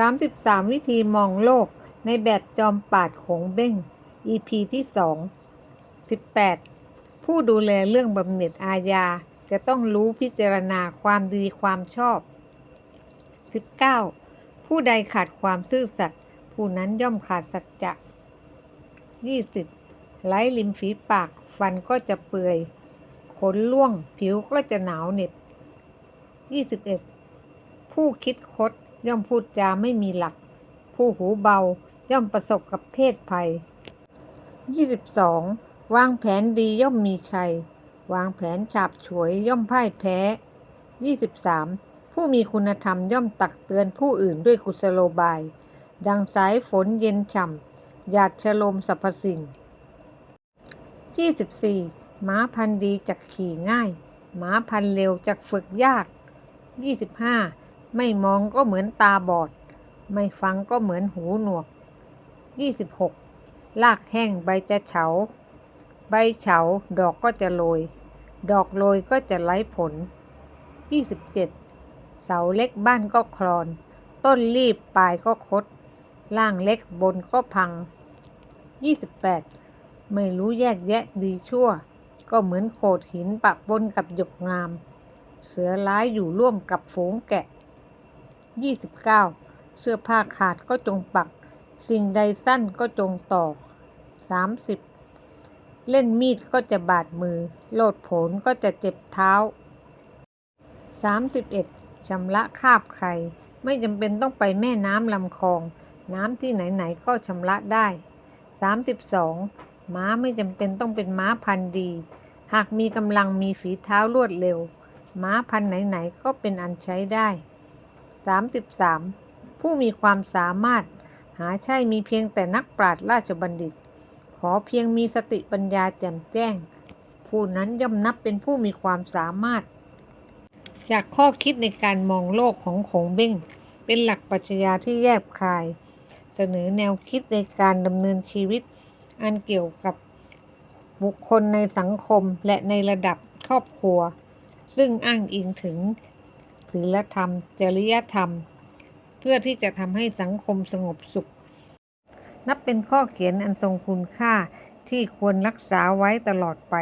33 วิธีมองโลกในแบบจอมปาดโขงเบ้ง EP ที่ 2 18 ผู้ดูแลเรื่องบำเหน็จอาญา จะต้องรู้พิจารณาความดีความชอบ 19. ผู้ใดขาดความซื่อสัตย์ผู้นั้นย่อมขาดสัจจะ 20. ไร้ริมฝีปาก ฟันก็จะเปื่อย ขนล่วง ผิวก็จะหนาวเหน็บ 21. ผู้คิดคด ย่อมพูดจาไม่มีหลัก ผู้หูเบาย่อมประสบกับเพศภัย 22. วางแผนดีย่อมมีชัย วางแผนฉาบฉวยย่อมพ่ายแพ้ 23. ผู้มีคุณธรรมย่อมตักเตือนผู้อื่นด้วยกุศโลบาย ดังสายฝนเย็นฉ่ำหยาดชโลมสรรพสิ่ง 24. ม้าพันธุ์ดีจักขี่ง่าย ม้าพันธุ์เร็วจักฝึกยาก 25. ไม่มองก็เหมือนตาบอด ไม่ฟังก็เหมือนหูหนวก 26. ลากแห้งใบจะเฉา ใบเฉาดอกก็จะโรย ดอกโรยก็จะไร้ผล 27. เสาเล็กบ้านก็คลอน ต้นรีบปลายก็คด ล่างเล็กบนก็พัง 28. ไม่รู้แยกแยะดีชั่ว ก็เหมือนโขดหินปะปนกับหยกงาม เสือร้ายอยู่ร่วมกับฝูงแกะ 29. เสื้อผ้าขาดก็จงปัก สิ่งใดสั้นก็จงตอก 30. เล่นมีดก็จะบาดมือ โลดโผนก็จะเจ็บเท้า 31. ชำระคาบไข่ ไม่จำเป็นต้องไปแม่น้ำลำคลอง น้ำที่ไหนๆก็ชำระได้ 32. ม้าไม่จำเป็นต้องเป็นม้าพันธุ์ดี หากมีกำลังมีฝีเท้ารวดเร็วม้าพันธุ์ไหน ๆ ก็เป็นอันใช้ได้ 33. ผู้มีความสามารถ หาใช่มีเพียงแต่นักปราชญ์ราชบัณฑิต ขอเพียงมีสติปัญญาแจ่มแจ้ง ผู้นั้นย่อมนับเป็นผู้มีความสามารถ จากข้อคิดในการมองโลกของโขงเบ้งเป็นหลักปรัชญาที่แยบคาย เสนอแนวคิดในการดำเนินชีวิต อันเกี่ยวกับบุคคลในสังคมและในระดับครอบครัว ซึ่งอ้างอิงถึง ศีลธรรม จริยธรรม เพื่อที่จะทำให้สังคมสงบสุข นับเป็นข้อเขียนอันทรงคุณค่าที่ควรรักษาไว้ตลอดไป